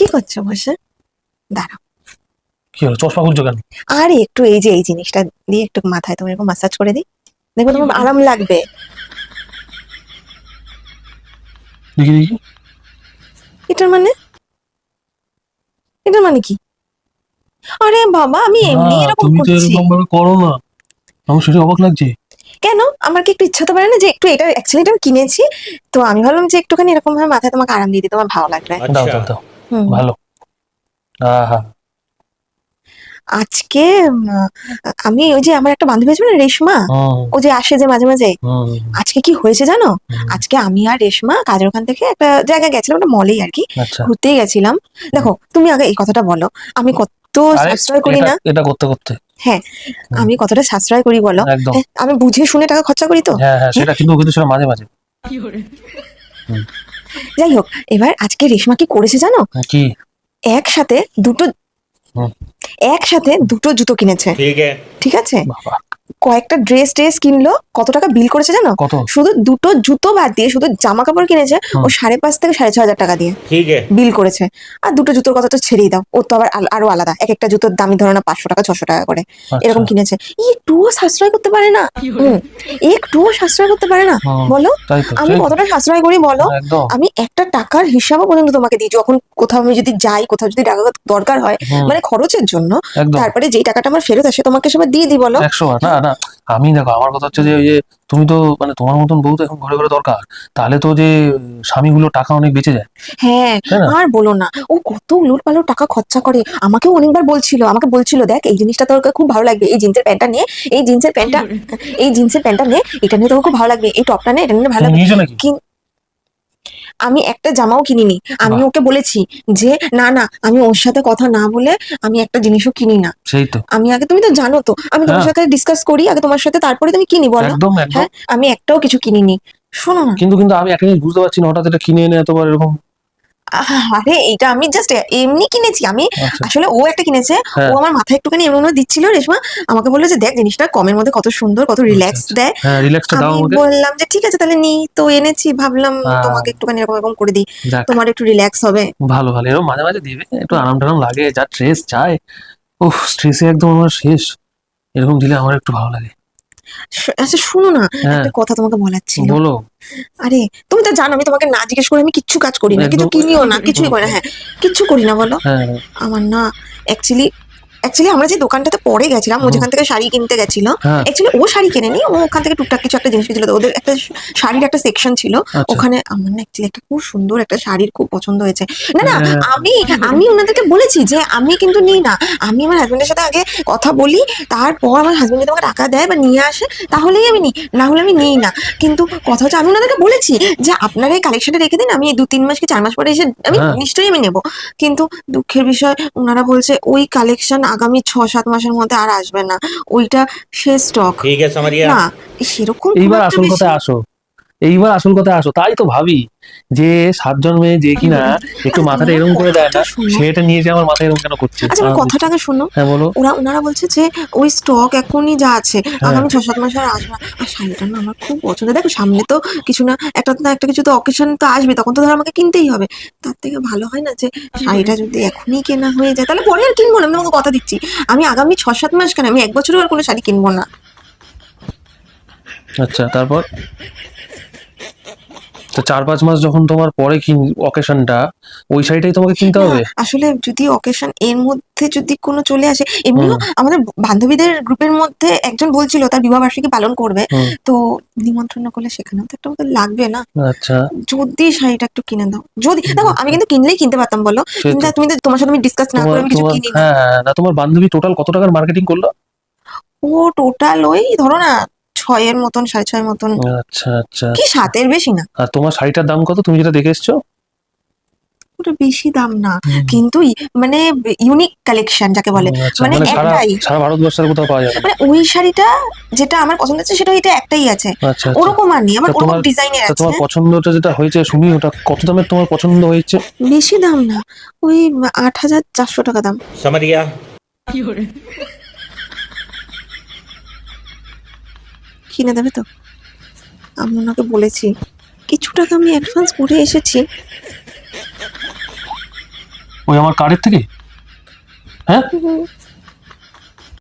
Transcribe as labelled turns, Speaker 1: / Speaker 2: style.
Speaker 1: কি করছ বসে? দাঁড়াও।
Speaker 2: কি হলো? চশমা খুলছো কেন?
Speaker 1: আর একটু এই যে এই জিনিসটা দিয়ে একটু মাথায় তোমার এরকম মাসাজ করে দিই। দেখো তোমার আরাম লাগবে।
Speaker 2: দেখি দেখি।
Speaker 1: এটার মানে? এটার মানে কি? আরে বাবা আমি এমনি এরকম
Speaker 2: তুমি তো
Speaker 1: করছি।
Speaker 2: এরকম ভাবে করো না। আমার সেটা অবাক লাগছে।
Speaker 1: কেন? আমার কি একটু ইচ্ছা হতে পারে না যে একটু এটা অ্যাকচুয়ালি এটা আমি কিনেছি। তো আমি ভাবলাম যে একটুখানি এরকম ভাবে মাথায় তোমাকে আরাম দিয়ে দিই তোমার ভালো লাগবে।
Speaker 2: দাও দাও দাও।
Speaker 1: হুম।
Speaker 2: ভালো। আহা।
Speaker 1: আজকে আমি ওই যে আমার একটা বান্ধবী আছে না রেশমা ও যে আসে যে মাঝে মাঝে আজকে কি হয়েছে জানো? আজকে আমি আর রেশমা কাজের ওখান থেকে একটা জায়গায় গেছিলাম একটা মলেই আর কি
Speaker 2: আচ্ছা।
Speaker 1: ঘুরতেই গেছিলাম। দেখো তুমি আগে এই কথাটা বলো আমি কত সাশ্রয় করি না?
Speaker 2: এটা করতে করতে।
Speaker 1: আমি কতটা সাশ্রয় করি বলো? হ্যাঁ, আমি বুঝে শুনে টাকা খরচা করি তো?
Speaker 2: হ্যাঁ হ্যাঁ সেটা কিন্তু কিন্তু মাঝে মাঝে।
Speaker 1: যাই হোক এবার আজকে রেশমা কি করেছে জানো?
Speaker 2: হ্যাঁ,
Speaker 1: একসাথে দুটো একসাথে দুটো জুতো কিনেছে। ঠিক আছে। কয়েকটা ড্রেস ড্রেস কিনলো কত টাকা বিল করেছে জানো?
Speaker 2: কত?
Speaker 1: শুধু দুটো জুতো বাদ দিয়ে শুধু জামা কাপড় কিনেছে ও সাড়ে পাঁচ থেকে সাড়ে ছয় হাজার টাকা দিয়ে বিল করেছে। আর দুটো জুতোর কথা তো ছেড়েই দাও ও তো আবার আরও আলাদা। এক একটা জুতোর দামি ধরো না পাঁচশো টাকা ছশো টাকা করে। এরকম কিনেছে। ইয়ে, একটুও সাশ্রয় করতে পারে না। একটুও সাশ্রয় করতে পারে না। বলো আমি কতটা সাশ্রয় করি বলো? আমি একটা টাকার হিসাবও পর্যন্ত তোমাকে দিই যখন কোথাও আমি যদি যাই কোথাও যদি টাকা দরকার হয় মানে খরচের জন্য তারপরে যেই টাকাটা আমার ফেরত আসে তোমাকে সবাই দিয়ে দিই বলো।
Speaker 2: না না আমি দেখো আমার কথা হচ্ছে যে ওই যে তুমি তো মানে তোমার মতন বউ তো এখন ঘরে ঘরে দরকার। তাহলে তো যে স্বামীগুলো টাকা অনেক বেঁচে যায়।
Speaker 1: হ্যাঁ আর বলো না ও কত লোট পালো টাকা খরচা করে। আমাকেও অনেকবার বলছিল আমাকে বলছিল দেখ এই জিনিসটা তোর খুব ভালো লাগবে। এই জিন্সের প্যান্টটা নিয়ে এই জিন্সের প্যান্টটা এই জিন্সের প্যান্টটা নিয়ে এটা নিয়ে তোর খুব ভালো লাগবে। এই টপটা নিয়ে এটা নিয়ে ভালো লাগবে। কি- আমি একটা জামাও কিনিনি। আমি ওকে বলেছি যে না না আমি ওর সাথে কথা না বলে আমি একটা জিনিসও কিনি না।
Speaker 2: সেই তো।
Speaker 1: আমি আগে তুমি তো জানো তো আমি তোমার
Speaker 2: হ্যাঁ।
Speaker 1: সাথে ডিসকাস করি আগে তোমার সাথে তারপরে তুমি কিনি বলো।
Speaker 2: একদম একদম।
Speaker 1: হ্যাঁ আমি একটাও কিছু কিনিনি। শোনো না।
Speaker 2: কিন্তু কিন্তু আমি একটা জিনিস বুঝতে পারছি না হঠাৎ এটা কিনে এনে এতবার এরকম
Speaker 1: আরে এটা আমি জাস্ট এমনি কিনেছি আমি
Speaker 2: আচ্ছা।
Speaker 1: আসলে ও একটা কিনেছে
Speaker 2: হ্যাঁ।
Speaker 1: ও আমার মাথায় একটুখানি এমন দিচ্ছিল রেশমা আমাকে বলল যে দেখ জিনিসটা কমের মধ্যে কত সুন্দর কত রিল্যাক্স
Speaker 2: আচ্ছা।
Speaker 1: দেয়।
Speaker 2: হ্যাঁ
Speaker 1: আমি বললাম যে ঠিক আছে তাহলে নি তো এনেছি ভাবলাম
Speaker 2: হ্যাঁ।
Speaker 1: তোমাকে একটুখানি এরকম এরকম করে দিই। তোমার একটু রিল্যাক্স হবে।
Speaker 2: ভালো ভালো। এরকম মাঝে মাঝে দিবে একটু আরাম টারাম লাগে যা স্ট্রেস চায় ও স্ট্রেসে একদম আমার শেষ। এরকম দিলে আমার একটু ভালো লাগে।
Speaker 1: আচ্ছা শুনো না
Speaker 2: হ্যাঁ।
Speaker 1: একটা কথা তোমাকে বলার ছিল।
Speaker 2: বলো।
Speaker 1: আরে তুমি তো জানো আমি তোমাকে না জিজ্ঞেস করে আমি কিচ্ছু কাজ করি না কিছু কিনিও না কিছুই করে না হ্যাঁ কিচ্ছু করি না বলো।
Speaker 2: হ্যাঁ।
Speaker 1: আমার না অ্যাকচুয়ালি অ্যাকচুয়ালি আমরা যে দোকানটাতে পরে গেছিলাম ও যেখান থেকে শাড়ি কিনতে গেছিল অ্যাকচুয়ালি ও শাড়ি কেনেনি ও ওখান থেকে টুকটাক কিছু একটা জিনিস ছিল ওদের একটা শাড়ির একটা সেকশন ছিল
Speaker 2: আচ্ছা।
Speaker 1: ওখানে আমার না অ্যাকচুয়ালি একটা খুব সুন্দর একটা শাড়ির খুব পছন্দ হয়েছে। না না
Speaker 2: হ্যাঁ।
Speaker 1: আমি আমি ওনাদেরকে বলেছি যে আমি কিন্তু নিই না। আমি আমার হাজবেন্ডের সাথে আগে কথা বলি তারপর আমার হাজবেন্ড যদি আমাকে টাকা দেয় বা নিয়ে আসে তাহলেই আমি নিই। না হলে আমি নিই না। কিন্তু কথা হচ্ছে আমি ওনাদেরকে বলেছি যে আপনারা এই কালেকশনটা রেখে দিন আমি দু তিন মাস কি চার মাস পরে এসে আমি
Speaker 2: হ্যাঁ।
Speaker 1: নিশ্চয়ই আমি নেব। কিন্তু দুঃখের বিষয় ওনারা বলছে ওই কালেকশন আগামী ছ সাত মাসের মধ্যে আর আসবে না। ওইটা শেষ স্টক
Speaker 3: ঠিক আছে আমার
Speaker 1: না সেরকম
Speaker 2: এইবার আসল কথা আসো। এইবার আসল কথায় আসো তাই তো ভাবি যে সাতজন মেয়ে যে কিনা একটু মাথাটা এরকম করে দেয় না সেটা নিয়ে যে আমার মাথায় এরকম কেন করছে?
Speaker 1: আচ্ছা আমার
Speaker 2: আহ,
Speaker 1: কথাটা আগে শোনো।
Speaker 2: হ্যাঁ বলো।
Speaker 1: ওরা ওনারা বলছে যে ওই স্টক এখনই যা আছে
Speaker 2: হ্যাঁ।
Speaker 1: আগামী ছ সাত মাস আর আসবে আর শাড়িটা না আমার খুব পছন্দ। দেখো সামনে তো কিছু না একটা না একটা কিছু তো অকেশন তো আসবে তখন তো ধর আমাকে কিনতেই হবে। তার থেকে ভালো হয় না যে শাড়িটা যদি এখনই কেনা হয়ে যায় তাহলে পরে আর কিনবো না আমি তোমাকে কথা দিচ্ছি। আমি আগামী ছ সাত মাস কেন? আমি এক বছরও আর কোনো শাড়ি কিনবো না।
Speaker 2: আচ্ছা তারপর? তো চার পাঁচ মাস যখন তোমার পরে অকেশনটা ওই শাড়িটাই তোমাকে কিনতে হবে?
Speaker 1: আসলে যদি অকেশন এর মধ্যে যদি কোনো চলে আসে এমনিও আমাদের বান্ধবীদের গ্রুপের মধ্যে একজন বলছিল তার বিবাহ বার্ষিকী পালন করবে। তো নিমন্ত্রণ করলে সেখানেও তো একটা লাগবে না।
Speaker 2: আচ্ছা।
Speaker 1: যদি শাড়িটা একটু কিনে দাও। যদি দেখো আমি কিন্তু কিনলেই কিনতে পারতাম বলো। কিন্তু তুমি তো তোমার সাথে আমি ডিসকাস না করে আমি কিছু কিনি
Speaker 2: হ্যাঁ, না তোমার বান্ধবী টোটাল কত টাকার মার্কেটিং করল?
Speaker 1: ও টোটাল ওই ধরো না ছয়ের মতন সাড়ে ছয়ের মতন।
Speaker 2: আচ্ছা আচ্ছা
Speaker 1: কি আচ্ছা। সাতের বেশি না?
Speaker 2: আর তোমার শাড়িটার দাম কত? তুমি যেটা দেখে এসছো?
Speaker 1: ওটা বেশি দাম না। কিন্তু মানে ইউনিক কালেকশন যাকে বলে।
Speaker 2: আচ্ছা,
Speaker 1: মানে,
Speaker 2: মানে
Speaker 1: একটাই।
Speaker 2: সারা ভারতবর্ষের কোথাও পাওয়া যাবে
Speaker 1: মানে ওই শাড়িটা যেটা আমার পছন্দ হচ্ছে সেটা এটা একটাই আছে।
Speaker 2: আচ্ছা,
Speaker 1: ওরকম আর নেই আমার ওরকম ডিজাইনের আছে
Speaker 2: তোমার পছন্দটা যেটা হয়েছে শুনি ওটা কত দামের তোমার পছন্দ হয়েছে?
Speaker 1: বেশি দাম না ওই আট হাজার চারশো টাকা দাম।
Speaker 3: সামারিয়া। কি
Speaker 1: কিনে দেবে তো? আমি ওনাকে বলেছি কিছু টাকা আমি অ্যাডভান্স করে এসেছি।
Speaker 2: ওই আমার কার্ডের থেকে? হ্যাঁ?